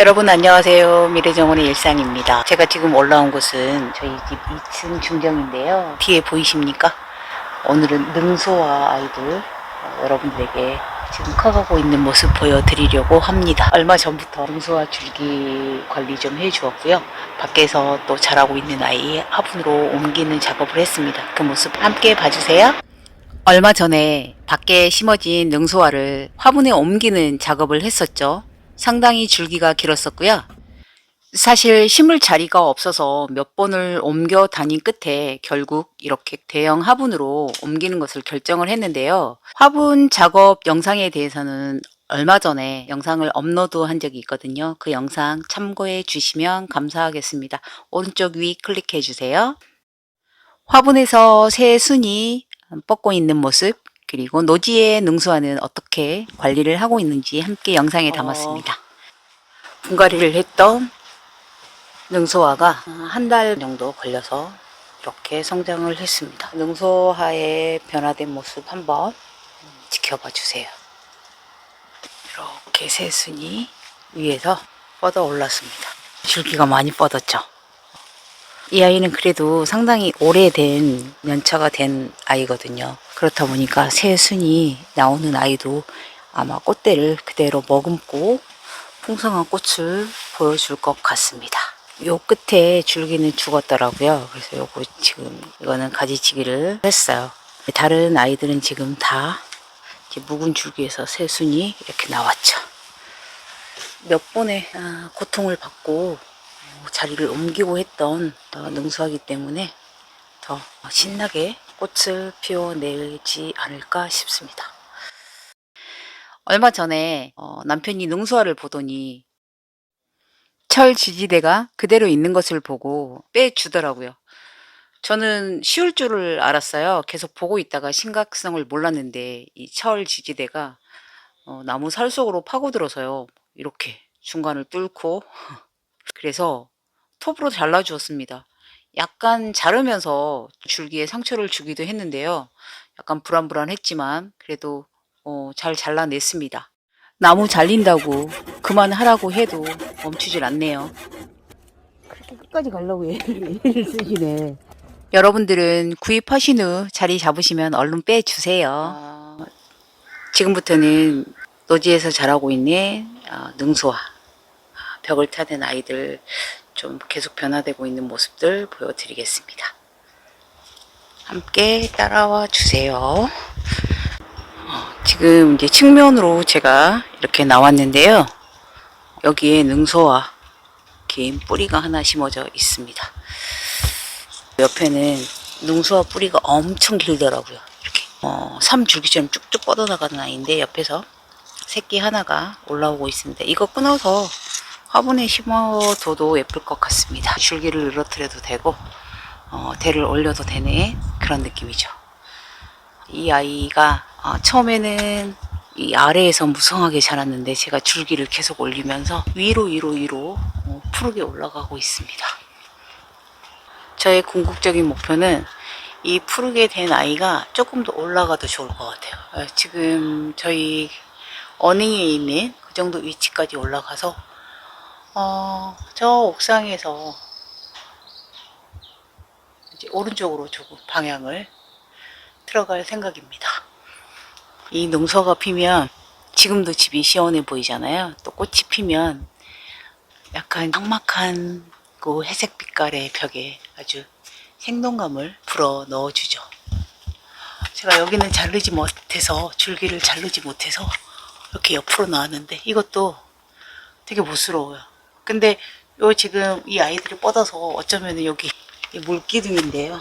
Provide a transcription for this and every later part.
여러분 안녕하세요. 미래정원의 일상입니다. 제가 지금 올라온 곳은 저희 집 2층 중정인데요. 뒤에 보이십니까? 오늘은 능소와 아이들 어, 여러분들에게 지금 커가고 있는 모습 보여드리려고 합니다. 얼마 전부터 능소와 줄기 관리 좀 해주었고요. 밖에서 또 자라고 있는 아이 화분으로 옮기는 작업을 했습니다. 그 모습 함께 봐주세요. 얼마 전에 밖에 심어진 능소화를 화분에 옮기는 작업을 했었죠. 상당히 줄기가 길었었고요. 사실 심을 자리가 없어서 몇 번을 옮겨 다닌 끝에 결국 이렇게 대형 화분으로 옮기는 것을 결정을 했는데요. 화분 작업 영상에 대해서는 얼마 전에 영상을 업로드 한 적이 있거든요. 그 영상 참고해 주시면 감사하겠습니다. 오른쪽 위 클릭해 주세요. 화분에서 새 순이 뻗고 있는 모습 그리고 노지의 능수화는 어떻게 관리를 하고 있는지 함께 영상에 담았습니다. 분갈이를 했던 능소화가 한 달 정도 걸려서 이렇게 성장을 했습니다. 능소화의 변화된 모습 한번 지켜봐 주세요. 이렇게 새순이 위에서 뻗어 올랐습니다. 줄기가 많이 뻗었죠. 이 아이는 그래도 상당히 오래된 연차가 된 아이거든요. 그렇다 보니까 새 순이 나오는 아이도 아마 꽃대를 그대로 머금고 풍성한 꽃을 보여줄 것 같습니다. 요 끝에 줄기는 죽었더라고요. 그래서 요거 지금 이거는 가지치기를 했어요. 다른 아이들은 지금 다 묵은 줄기에서 새 순이 이렇게 나왔죠. 몇 번의 아, 고통을 받고 어, 자리를 옮기고 했던 어, 능수하기 때문에 더 신나게 꽃을 피워내지 않을까 싶습니다. 얼마 전에 어, 남편이 능수화를 보더니 철 지지대가 그대로 있는 것을 보고 빼주더라고요. 저는 쉬울 줄을 알았어요. 계속 보고 있다가 심각성을 몰랐는데 이 철 지지대가 어, 나무 살 속으로 파고들어서요. 이렇게 중간을 뚫고 그래서 톱으로 잘라주었습니다. 약간 자르면서 줄기에 상처를 주기도 했는데요. 약간 불안불안했지만 그래도 어, 잘 잘라냈습니다. 나무 잘린다고 그만하라고 해도 멈추질 않네요. 그렇게 끝까지 가려고 애를 쓰시네. 여러분들은 구입하신 후 자리 잡으시면 얼른 빼주세요. 지금부터는 노지에서 자라고 있는 어, 능소화, 아, 벽을 타는 아이들 좀 계속 변화되고 있는 모습들 보여드리겠습니다. 함께 따라와 주세요. 어, 지금 이제 측면으로 제가 이렇게 나왔는데요. 여기에 능소와 긴 뿌리가 하나 심어져 있습니다. 옆에는 능소와 뿌리가 엄청 길더라고요. 이렇게 어, 삼줄기처럼 쭉쭉 뻗어나가는 아이인데 옆에서 새끼 하나가 올라오고 있습니다. 이거 끊어서 화분에 심어둬도 예쁠 것 같습니다. 줄기를 늘어뜨려도 되고 어, 대를 올려도 되네 그런 느낌이죠. 이 아이가 어, 처음에는 이 아래에서 무성하게 자랐는데 제가 줄기를 계속 올리면서 위로 위로 위로 어, 푸르게 올라가고 있습니다. 저의 궁극적인 목표는 이 푸르게 된 아이가 조금 더 올라가도 좋을 것 같아요. 어, 지금 저희 어닝에 있는 그 정도 위치까지 올라가서 어, 저 옥상에서 이제 오른쪽으로 조금 방향을 들어갈 생각입니다. 이 농서가 피면 지금도 집이 시원해 보이잖아요. 또 꽃이 피면 약간 삭막한 그 회색 빛깔의 벽에 아주 생동감을 불어 넣어주죠. 제가 여기는 자르지 못해서 줄기를 자르지 못해서 이렇게 옆으로 나왔는데 이것도 되게 못스러워요. 근데 요 지금 이 아이들이 뻗어서 어쩌면 여기 이 물기둥인데요.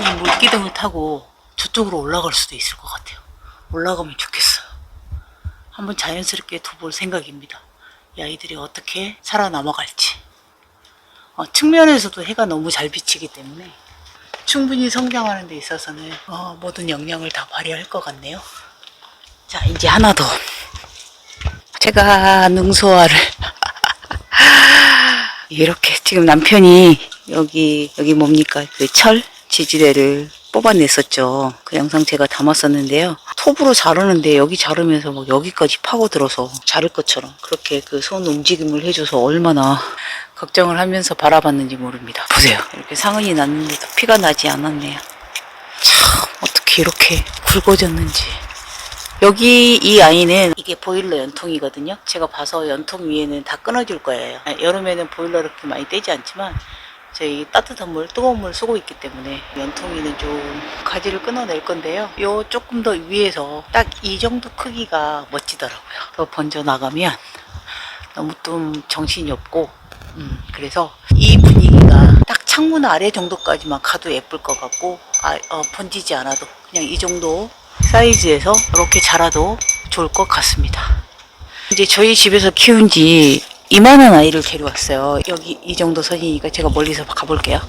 이 물기둥을 타고 저쪽으로 올라갈 수도 있을 것 같아요. 올라가면 좋겠어요. 한번 자연스럽게 둬볼 생각입니다. 이 아이들이 어떻게 살아남아갈지. 어, 측면에서도 해가 너무 잘 비치기 때문에 충분히 성장하는 데 있어서는 어, 모든 역량을 다 발휘할 것 같네요. 자, 이제 하나 더. 제가 능소화를 이렇게 지금 남편이 여기 여기 뭡니까 그 철 지지대를 뽑아냈었죠. 그 영상 제가 담았었는데요. 톱으로 자르는데 여기 자르면서 막 여기까지 파고들어서 자를 것처럼 그렇게 그 손 움직임을 해줘서 얼마나 걱정을 하면서 바라봤는지 모릅니다. 보세요. 이렇게 상흔이 났는데도 피가 나지 않았네요. 참 어떻게 이렇게 굵어졌는지. 여기 이 아이는 이게 보일러 연통이거든요. 제가 봐서 연통 위에는 다 끊어줄 거예요. 아, 여름에는 보일러 그렇게 많이 떼지 않지만 저희 따뜻한 물, 뜨거운 물 쓰고 있기 때문에 연통이는 좀 가지를 끊어낼 건데요. 요 조금 더 위에서 딱 이 정도 크기가 멋지더라고요. 더 번져 나가면 너무 좀 정신이 없고 음, 그래서 이 분위기가 딱 창문 아래 정도까지만 가도 예쁠 것 같고 아, 어, 번지지 않아도 그냥 이 정도 사이즈에서 이렇게 자라도 좋을 것 같습니다. 이제 저희 집에서 키운 지 이만한 아이를 데려왔어요. 여기 이 정도 선이니까 제가 멀리서 가볼게요.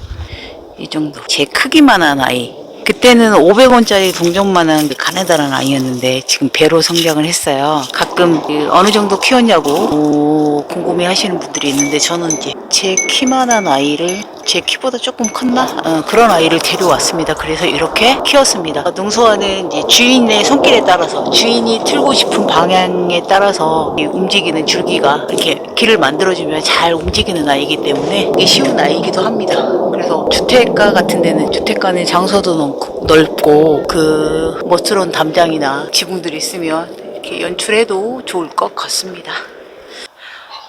이 정도. 제 크기만한 아이. 그때는 500원짜리 동전만한 그 가느다란 아이였는데 지금 배로 성장을 했어요. 가끔 그 어느 정도 키웠냐고 오, 궁금해 하시는 분들이 있는데 저는 이제 제 키만한 아이를 제 키보다 조금 컸나? 어, 그런 아이를 데려왔습니다. 그래서 이렇게 키웠습니다. 능소화는 이제 주인의 손길에 따라서 주인이 틀고 싶은 방향에 따라서 이 움직이는 줄기가 이렇게 길을 만들어주면 잘 움직이는 아이기 때문에 이게 쉬운 아이기도 합니다. 그래서 주택가 같은 데는 주택가는 장소도 넓고, 넓고 그 멋스러운 담장이나 지붕들이 있으면 이렇게 연출해도 좋을 것 같습니다.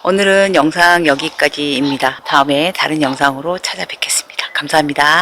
오늘은 영상 여기까지입니다. 다음에 다른 영상으로 찾아뵙겠습니다. 감사합니다.